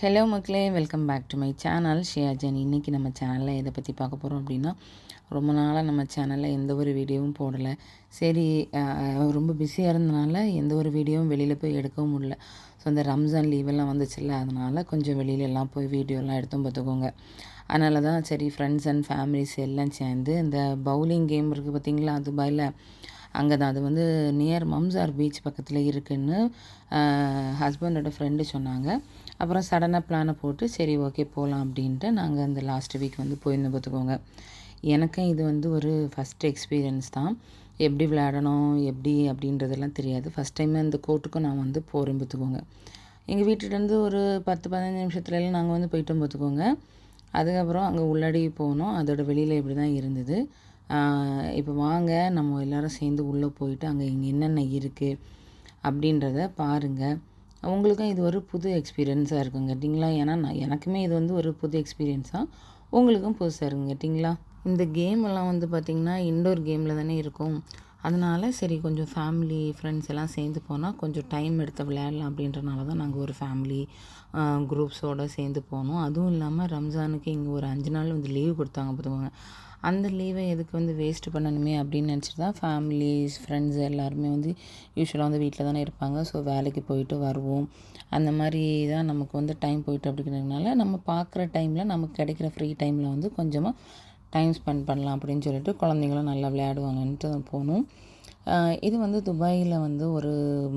Hello மக்களே welcome back to my channel ஷியாஜன் இன்றைக்கி நம்ம சேனலில் எதை பற்றி பார்க்க போகிறோம் அப்படின்னா ரொம்ப நாளாக நம்ம சேனலில் எந்த ஒரு வீடியோவும் போடலை. சரி ரொம்ப பிஸியாக இருந்தனால எந்த ஒரு வீடியோவும் வெளியில் போய் எடுக்கவும் முடியல. ஸோ இந்த ரம்ஜான் லீவெல்லாம் வந்துச்சுல்ல அதனால் கொஞ்சம் வெளியில எல்லாம் போய் வீடியோலாம் எடுத்தும் பார்த்துக்கோங்க. அதனால தான் சரி ஃப்ரெண்ட்ஸ் அண்ட் ஃபேமிலிஸ் எல்லாம் சேர்ந்து இந்த பவுலிங் கேம் இருக்குது பார்த்தீங்களா துபாயில்? அங்கே தான் அது வந்து நியர் மம்சார் பீச் பக்கத்தில் இருக்குதுன்னு ஹஸ்பண்டோட ஃப்ரெண்டு சொன்னாங்க. அப்புறம் சடனாக பிளானை போட்டு சரி ஓகே போகலாம் அப்படின்ட்டு நாங்கள் அந்த லாஸ்ட் வீக் வந்து போயிருந்தோம் பார்த்துக்கோங்க எனக்கும் இது வந்து ஒரு ஃபஸ்ட் எக்ஸ்பீரியன்ஸ் தான். எப்படி விளையாடணும் எப்படி அப்படின்றதெல்லாம் தெரியாது. ஃபஸ்ட் டைம் அந்த கோர்ட்டுக்கும் நான் வந்து போகிறேன் பார்த்துக்கோங்க எங்கள் வீட்டிலேருந்து ஒரு பத்து பதினஞ்சு நிமிஷத்துலலாம் நாங்கள் வந்து போயிட்டோம் பார்த்துக்கோங்க அதுக்கப்புறம் அங்கே உள்ளாடி போனோம். அதோட வெளியில் இப்படி தான் இருந்தது இப்போ வாங்க நம்ம எல்லோரும் சேர்ந்து உள்ளே போயிட்டு அங்கே இங்கே என்னென்ன இருக்குது அப்படின்றத பாருங்கள் உங்களுக்கும் இது ஒரு புது எக்ஸ்பீரியன்ஸாக இருக்கும் கேட்டிங்களா? ஏன்னா நான் எனக்குமே இது வந்து ஒரு புது எக்ஸ்பீரியன்ஸாக உங்களுக்கும் புதுசாக இருக்கும் கேட்டிங்களா? இந்த கேம் எல்லாம் வந்து பார்த்திங்கன்னா இன்டோர் கேமில் தானே இருக்கும். அதனால் சரி கொஞ்சம் ஃபேமிலி ஃப்ரெண்ட்ஸ் எல்லாம் சேர்ந்து போனால் கொஞ்சம் டைம் எடுத்து விளையாடலாம் அப்படின்றனால தான் நாங்கள் ஒரு ஃபேமிலி குரூப்ஸோடு சேர்ந்து போனோம். அதுவும் இல்லாமல் ரம்ஜானுக்கு இங்கே ஒரு அஞ்சு நாள் வந்து லீவு கொடுத்தாங்க பார்த்துக்கோங்க. அந்த லீவை எதுக்கு வந்து வேஸ்ட்டு பண்ணணுமே அப்படின்னு நினச்சிட்டு தான் ஃபேமிலிஸ் ஃப்ரெண்ட்ஸ் எல்லாருமே வந்து யூஸ்வலாக வந்து வீட்டில் தானே இருப்பாங்க. ஸோ வேலைக்கு போயிட்டு வருவோம். அந்த மாதிரி தான் நமக்கு வந்து டைம் போயிட்டு அப்படிங்கிறதுனால நம்ம பார்க்குற டைமில் நமக்கு கிடைக்கிற ஃப்ரீ டைமில் வந்து கொஞ்சமாக டைம் ஸ்பெண்ட் பண்ணலாம் அப்படின்னு சொல்லிட்டு குழந்தைங்களும் நல்லா விளையாடுவாங்கன்ட்டு தான் இது வந்து துபாயில் வந்து ஒரு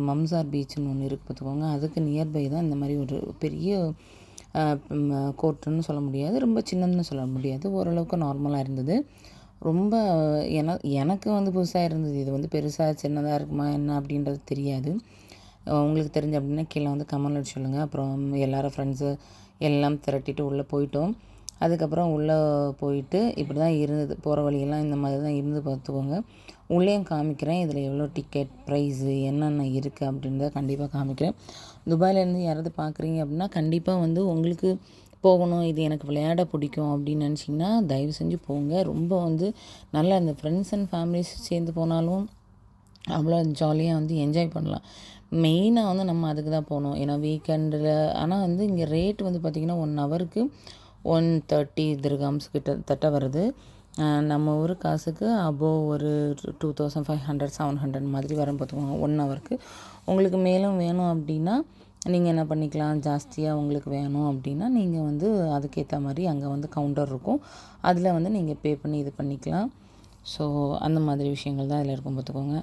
மம்சார் பீச்னு ஒன்று இருக்குது பார்த்துக்கோங்க. அதுக்கு நியர்பை தான் இந்த மாதிரி ஒரு பெரிய கோர்ட்டுன்னு சொல்ல முடியாது. ரொம்ப சின்னதுன்னு சொல்ல முடியாது. ஓரளவுக்கு நார்மலாக இருந்தது. ரொம்ப என எனக்கு வந்து புதுசாக இருந்தது. இது வந்து பெருசாக சின்னதாக இருக்குமா என்ன அப்படின்றது தெரியாது. உங்களுக்கு தெரிஞ்ச அப்படின்னா கீழே வந்து கமெண்ட் சொல்லுங்கள் அப்புறம் எல்லாரும் ஃப்ரெண்ட்ஸு எல்லாம் திரட்டிட்டு உள்ளே போயிட்டோம். அதுக்கப்புறம் உள்ளே போயிட்டு இப்படி தான் இருந்தது. போகிற வழியெல்லாம் இந்த மாதிரி தான் இருந்து பார்த்துக்கோங்க. உள்ளேயும் காமிக்கிறேன். இதில் எவ்வளோ டிக்கெட் ப்ரைஸு என்னென்ன இருக்குது அப்படின்றத கண்டிப்பாக காமிக்கிறேன். துபாயிலேருந்து யாராவது பார்க்குறீங்க அப்படின்னா கண்டிப்பாக வந்து உங்களுக்கு போகணும். இது எனக்கு விளையாட பிடிக்கும் அப்படின்னு நினச்சிங்கன்னா தயவு செஞ்சு போங்க. ரொம்ப வந்து நல்லா இந்த ஃப்ரெண்ட்ஸ் அண்ட் ஃபேமிலிஸ் சேர்ந்து போனாலும் அவ்வளோ ஜாலியாக வந்து என்ஜாய் பண்ணலாம். மெயினாக வந்து நம்ம அதுக்கு தான் போகணும். ஏன்னா வீக்கெண்டில் ஆனால் வந்து இங்கே ரேட் வந்து பார்த்திங்கன்னா ஒன் ஹவருக்கு ஒன் தேர்ட்டி திருஹாம்ஸ் கிட்ட தட்ட வருது. நம்ம ஊர் காசுக்கு அபோவ் ஒரு two thousand five hundred seven hundred மாதிரி வரும் பார்த்துக்கோங்க ஒன் ஹவருக்கு உங்களுக்கு மேலும் வேணும் அப்படின்னா நீங்கள் என்ன பண்ணிக்கலாம்? ஜாஸ்தியாக உங்களுக்கு வேணும் அப்படின்னா நீங்கள் வந்து அதுக்கேற்ற மாதிரி அங்கே வந்து கவுண்டர் இருக்கும். அதில் வந்து நீங்கள் பே பண்ணி இது பண்ணிக்கலாம். ஸோ அந்த மாதிரி விஷயங்கள் தான் அதில் இருக்கும் பார்த்துக்கோங்க.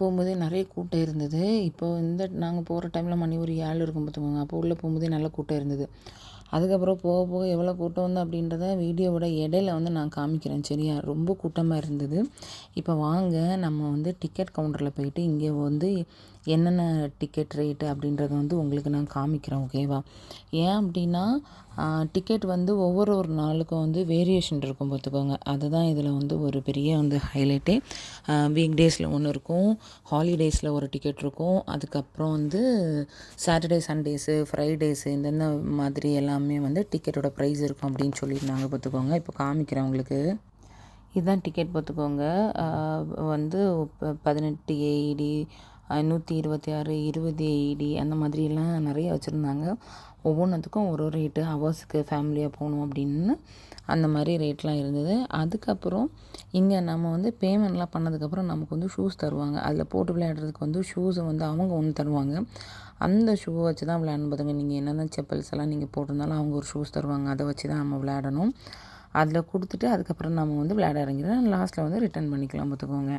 போகும்போதே நிறைய கூட்டம் இருந்தது. இப்போ இந்த நாங்கள் போகிற டைமில் மணி ஒரு ஏழு இருக்கும் பார்த்துக்கோங்க அப்போ உள்ளே போகும்போதே நல்ல கூட்டம் இருந்தது. அதுக்கப்புறம் போக போக எவ்வளோ கூட்டம் வந்து அப்படின்றத வீடியோவோட இடையில வந்து நான் காமிக்கிறேன். சரியா? ரொம்ப கூட்டமாக இருந்தது. இப்போ வாங்க நம்ம வந்து டிக்கெட் கவுண்டரில் போயிட்டு இங்கே வந்து என்னென்ன டிக்கெட் ரேட்டு அப்படின்றத வந்து உங்களுக்கு நான் காமிக்கிறேன் ஓகேவா ஏன் அப்படின்னா டிக்கெட் வந்து ஒவ்வொரு ஒரு நாளுக்கும் வந்து வேரியேஷன் இருக்கும் பார்த்துக்கோங்க. அதுதான் இதில் வந்து ஒரு பெரிய வந்து ஹைலைட்டே வீக் டேஸில் ஒன்று இருக்கும் ஹாலிடேஸில் ஒரு டிக்கெட் இருக்கும். அதுக்கப்புறம் வந்து சாட்டர்டே சண்டேஸு ஃப்ரைடேஸு இந்தந்த மாதிரி எல்லாமே வந்து டிக்கெட்டோட ப்ரைஸ் இருக்கும் அப்படின்னு சொல்லியிருந்தாங்க பார்த்துக்கோங்க. இப்போ காமிக்கிறேன் உங்களுக்கு. இதுதான் டிக்கெட் பார்த்துக்கோங்க. வந்து பதினெட்டு ஏஇடி நூற்றி இருபத்தி ஆறு இருபது ஏடி அந்த மாதிரியெல்லாம் நிறைய வச்சுருந்தாங்க. ஒவ்வொன்றுத்துக்கும் ஒரு ஒரு ரேட்டு ஹவர்ஸுக்கு ஃபேமிலியாக போகணும் அப்படின்னு அந்த மாதிரி ரேட்லாம் இருந்தது. அதுக்கப்புறம் இங்கே நம்ம வந்து பேமெண்ட்லாம் பண்ணதுக்கப்புறம் நமக்கு வந்து ஷூஸ் தருவாங்க. அதில் போட்டு விளையாடுறதுக்கு வந்து ஷூஸை வந்து அவங்க ஒன்று தருவாங்க. அந்த ஷூவை வச்சு தான் விளையாடணும் பார்த்துங்க நீங்கள் என்னென்ன செப்பல்ஸ் எல்லாம் நீங்கள் போட்டிருந்தாலும் அவங்க ஒரு ஷூஸ் தருவாங்க. அதை வச்சு தான் நம்ம விளையாடணும். அதில் கொடுத்துட்டு அதுக்கப்புறம் நம்ம வந்து விளையாட இறங்கிடுவோம் லாஸ்ட்டில் வந்து ரிட்டர்ன் பண்ணிக்கலாம் பார்த்துக்கோங்க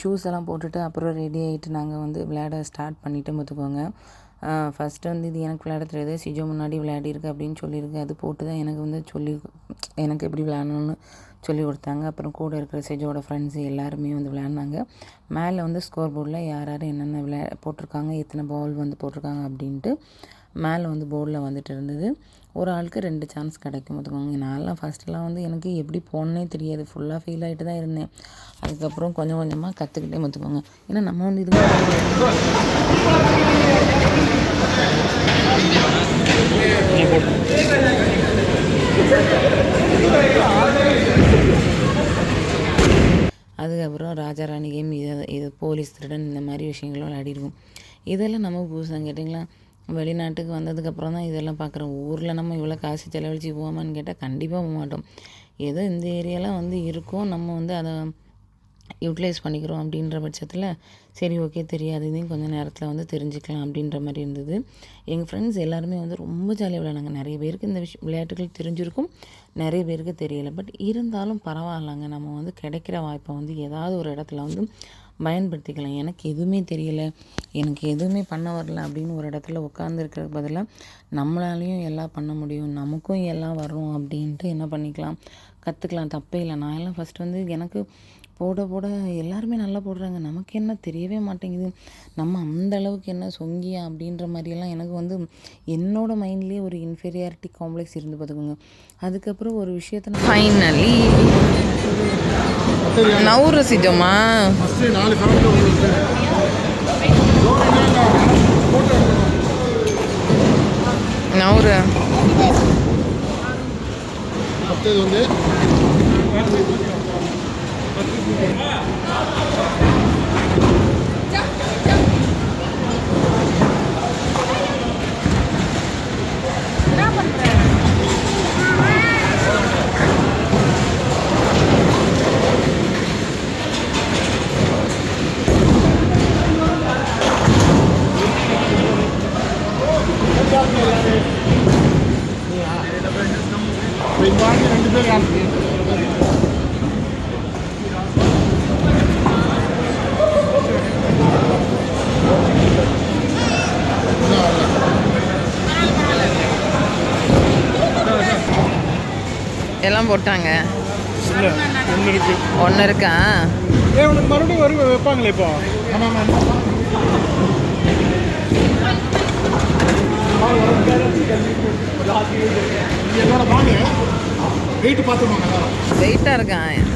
ஷூஸ் எல்லாம் போட்டுட்டு அப்புறம் ரெடி ஆகிட்டு நாங்கள் வந்து விளையாட ஸ்டார்ட் பண்ணிவிட்டு பார்த்துக்கோங்க. ஃபஸ்ட்டு வந்து இது எனக்கு விளையாட தெரியாது. சிஜோ முன்னாடி விளையாடிருக்கு அப்படின்னு சொல்லியிருக்கு. அது போட்டு தான் எனக்கு வந்து சொல்லி எனக்கு எப்படி விளையாடணும்னு சொல்லி கொடுத்தாங்க. அப்புறம் கூட இருக்கிற சிஜோட ஃப்ரெண்ட்ஸு எல்லாருமே வந்து விளையாடினாங்க. மேலே வந்து ஸ்கோர் போர்டில் யார் யார் என்னென்ன விளையா போட்டிருக்காங்க எத்தனை பால் வந்து போட்டிருக்காங்க அப்படின்ட்டு மேலே வந்து போர்டில் வந்துட்டு இருந்தது. ஒரு ஆளுக்கு ரெண்டு சான்ஸ் கிடைக்கும் பார்த்துக்கோங்க. நான்லாம் ஃபஸ்ட்டெலாம் வந்து எனக்கு எப்படி போகணுன்னே தெரியாது. ஃபுல்லாக ஃபீல் ஆகிட்டு தான் இருந்தேன். அதுக்கப்புறம் கொஞ்சம் கொஞ்சமாக கற்றுக்கிட்டே பார்த்துக்கோங்க. ஏன்னா நம்ம வந்து இது அதுக்கப்புறம் ராஜாராணி கேம் இது இது போலீஸ் திருடன் இந்த மாதிரி விஷயங்களும் விளையாடிருக்கோம். இதெல்லாம் நம்ம புதுசாக கேட்டிங்களா? வெளிநாட்டுக்கு வந்ததுக்கப்புறம் தான் இதெல்லாம் பார்க்குறோம். ஊரில் நம்ம இவ்வளோ காசு செலவழித்து போவோமான்னு கேட்டால் கண்டிப்பாக போக மாட்டோம். ஏதோ இந்த ஏரியாலாம் வந்து இருக்கும். நம்ம வந்து அதை யூட்டிலைஸ் பண்ணிக்கிறோம் அப்படின்ற பட்சத்தில் சரி ஓகே தெரியாது. இதையும் கொஞ்சம் நேரத்தில் வந்து தெரிஞ்சுக்கலாம் அப்படின்ற மாதிரி இருந்தது. எங்கள் ஃப்ரெண்ட்ஸ் எல்லாருமே வந்து ரொம்ப ஜாலியாக விளையாடுங்க நிறைய பேருக்கு இந்த விஷயம் விளையாட்டுகள் தெரிஞ்சிருக்கும். நிறைய பேருக்கு தெரியலை. பட் இருந்தாலும் பரவாயில்லங்க. நம்ம வந்து கிடைக்கிற வாய்ப்பை வந்து ஏதாவது ஒரு இடத்துல வந்து பயன்படுத்திக்கலாம். எனக்கு எதுவுமே தெரியலை. எனக்கு எதுவுமே பண்ண வரல அப்படின்னு ஒரு இடத்துல உட்காந்துருக்கிற பதிலாக நம்மளாலையும் எல்லாம் பண்ண முடியும். நமக்கும் எல்லாம் வரும் அப்படின்ட்டு என்ன பண்ணிக்கலாம்? கற்றுக்கலாம் தப்பே இல்லை. நான் எல்லாம் ஃபஸ்ட் வந்து எனக்கு போட போட எல்லாருமே நல்லா போடுறாங்க. நமக்கு என்ன தெரியவே மாட்டேங்குது. நம்ம அந்த அளவுக்கு என்ன சொங்கியா அப்படின்ற மாதிரியெல்லாம் எனக்கு வந்து என்னோடய மைண்ட்லேயே ஒரு இன்ஃபீரியாரிட்டி காம்ப்ளெக்ஸ் இருந்து பார்த்துக்கோங்க அதுக்கப்புறம் ஒரு விஷயத்த ஃபைனலி நவுறு சிஜோமா நாலு நவுறு. வந்து இப்போ வாங்கி ரெண்டு பேர் யாருக்கு எல்லாம் போட்டாங்க. ஒன்று இருக்கு. மறுபடியும் வரும் வைப்பாங்களே இப்போ? வெயிட் பார்த்துருவாங்க வெயிட்டாக இருக்கான்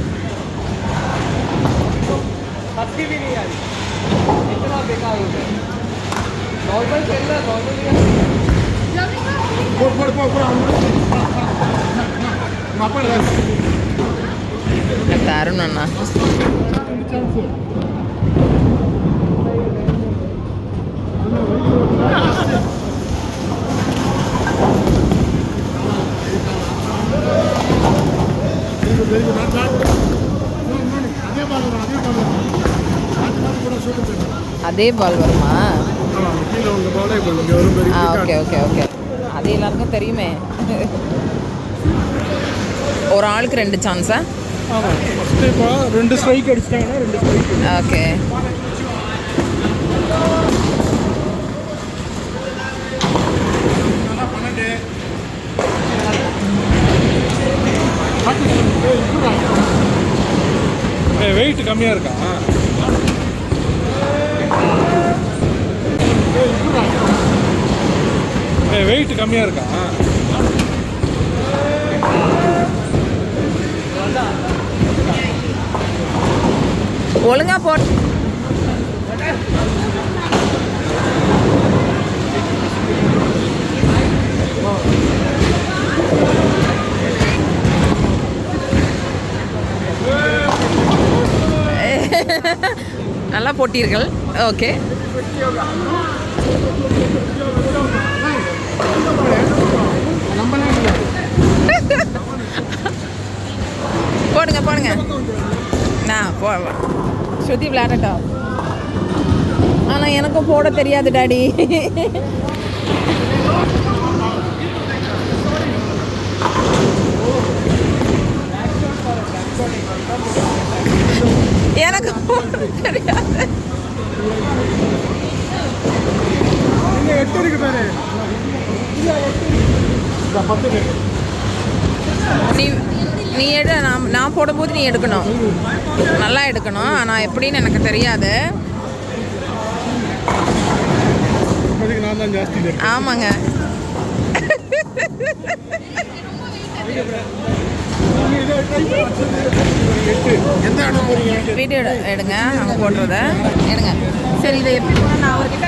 போடு போடு அவங்க அப்பா தருண் அண்ணா. அதே பால் வருமா? Okay okay okay. அது எல்லாருக்கும் தெரியுமே. ஒரு ஆளுக்கு ரெண்டு சான்ஸா ஆமாம் ஃபஸ்ட்டு இப்போ ரெண்டு ஸ்ட்ரைக் அடிச்சிட்டாங்கன்னா ரெண்டு ஓகே வெயிட் கம்மியாக இருக்கா? வெயிட் கம்மியாக இருக்கா? ஒழுங்கா போ நல்லா போட்டீர்கள். ஓகே போடுங்க போடுங்க. நான் போ ஸ்ருதி விளையாடட்டா? ஆனால் எனக்கும் போட தெரியாது டாடி. எனக்கு தெரியாது. நீ நீ எடு நான் நான் போடும்போது நீ எடுக்கணும். நல்லா எடுக்கணும். ஆனால் எப்படின்னு எனக்கு தெரியாது. ஆமாங்க. வீடியோ எடு எடுங்க. அவங்க போடுறத. எடுங்க. சரி இதை எப்படி போட நான் அவர்கிட்ட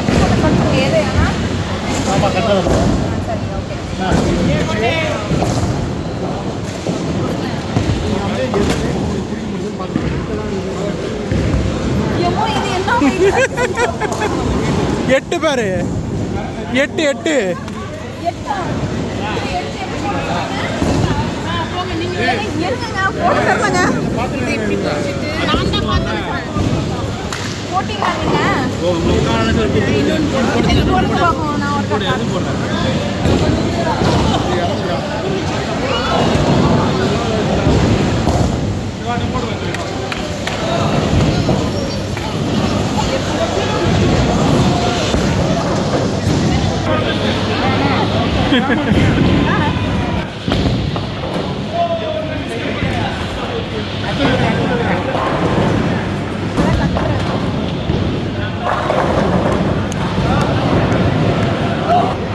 எப்படி போட சொல்லுங்க எது ஆனால் ஆமாம் கரெக்டாக சரி ஓகே எம்மோ இது என்ன எட்டு பேரு. எட்டு எட்டு. போட்டீங்க போட்டு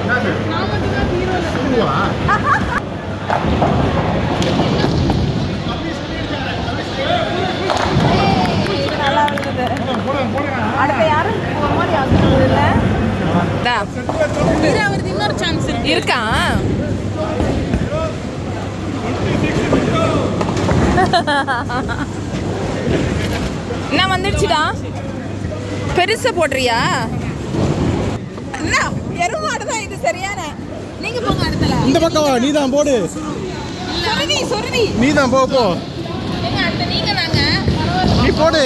தரலங்க போட்டீங்களா நீங்க போட்டு பார்ப்போம் நான் ஒரு நல்லா இருந்தது அடுத்த யாரும் ஒரு மாதிரி ஆகுது இல்ல அவருக்கு இன்னொரு சான்ஸ் இருக்கா என்ன வந்துடுச்சுடா பெருசா போடுறியா? என்ன எருமாடு தான் இது சரியான? நீங்க போங்க அடுத்தல. இந்த பக்கம் வா நீ தான் போடு. சொருதி சொருதி. நீ தான் போ. போ நீங்க நாங்க நீ போடு.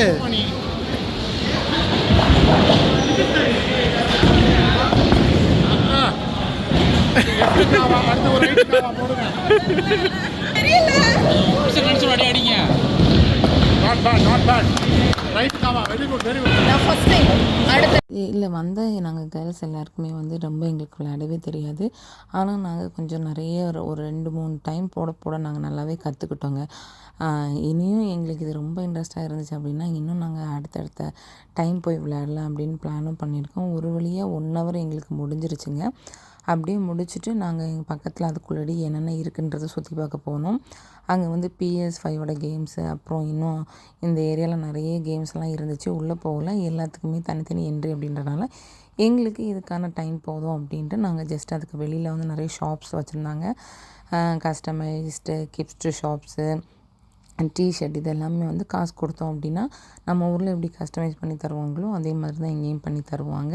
தெரியல. Not bad not bad right kahwa very good very good நான் ஃபர்ஸ்ட் டைம் அடுத்த இல்லை வந்த நாங்கள் கேர்ள்ஸ் எல்லாருக்குமே வந்து ரொம்ப எங்களுக்கு விளையாடவே தெரியாது. ஆனால் நாங்கள் கொஞ்சம் நிறைய ஒரு ஒரு ரெண்டு மூணு டைம் போட போட நாங்கள் நல்லாவே கற்றுக்கிட்டோங்க இனியும் எங்களுக்கு இது ரொம்ப இன்ட்ரெஸ்ட்டாக இருந்துச்சு அப்படின்னா இன்னும் நாங்கள் அடுத்தடுத்த டைம் போய் விளையாடலாம் அப்படின்னு பிளானும் பண்ணியிருக்கோம். ஒரு வழியாக ஒன் ஹவர் எங்களுக்கு முடிஞ்சிருச்சுங்க. அப்படியே முடிச்சுட்டு நாங்கள் எங்கள் பக்கத்தில் அதுக்குள்ளடி என்னென்ன இருக்குன்றதை சுற்றி பார்க்க போனோம். அங்கே வந்து பிஎஸ் ஃபைவோட கேம்ஸு அப்புறம் இன்னும் இந்த ஏரியாவில் நிறைய கேம்ஸ்லாம் இருந்துச்சு. உள்ளே போகல. எல்லாத்துக்குமே தனித்தனி என்ட்ரி அப்படின்றனால எங்களுக்கு இதுக்கான டைம் போதும் அப்படின்ட்டு நாங்கள் ஜஸ்ட் அதுக்கு வெளியில் வந்து நிறைய ஷாப்ஸ் வச்சுருந்தாங்க. கஸ்டமைஸ்டு கிப்ஸ்டு ஷாப்ஸு டிஷர்ட் இது எல்லாமே வந்து காசு கொடுத்தோம் அப்படின்னா நம்ம ஊரில் எப்படி கஸ்டமைஸ் பண்ணி தருவாங்களோ அதே மாதிரி தான் எங்கேயும் பண்ணி தருவாங்க.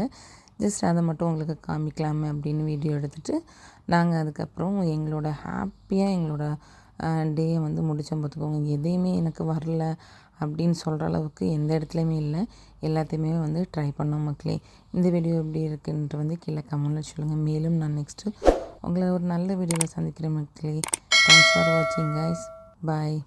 ஜஸ்ட் அதை மட்டும் உங்களுக்கு காமிக்கலாமே அப்படின்னு வீடியோ எடுத்துகிட்டு நாங்கள் அதுக்கப்புறம் எங்களோட ஹாப்பியாக எங்களோட டேயை வந்து முடித்தோம் பார்த்துக்கோங்க. எதையுமே எனக்கு வரல அப்படின்னு சொல்கிற அளவுக்கு எந்த இடத்துலையுமே இல்லை. எல்லாத்தையுமே வந்து ட்ரை பண்ணோம் மக்களே. இந்த வீடியோ எப்படி இருக்குன்ட்டு வந்து கீழே கமெண்ட்டில் சொல்லுங்கள் மேலும் நான் நெக்ஸ்ட்டு உங்களை ஒரு நல்ல வீடியோவில் சந்திக்கிறேன் மக்களே. தேங்க்ஸ் ஃபார் வாட்சிங் கைஸ் பாய்